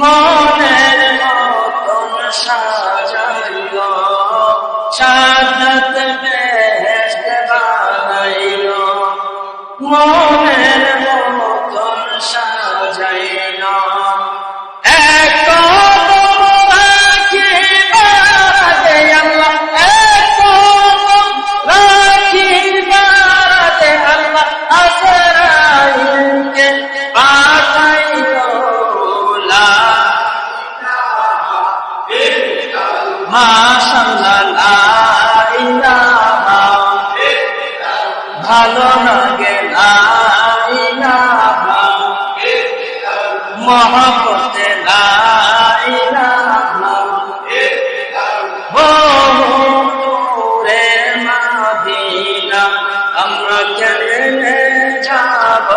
মনের মতন সাজাইল সাজাত বেহেস্ট বানাইল। মন ভালো লাগে ইলাহা রে মাদিনা আমরা কেমনে যাব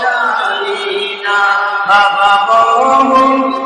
জানি না। বাবা বহু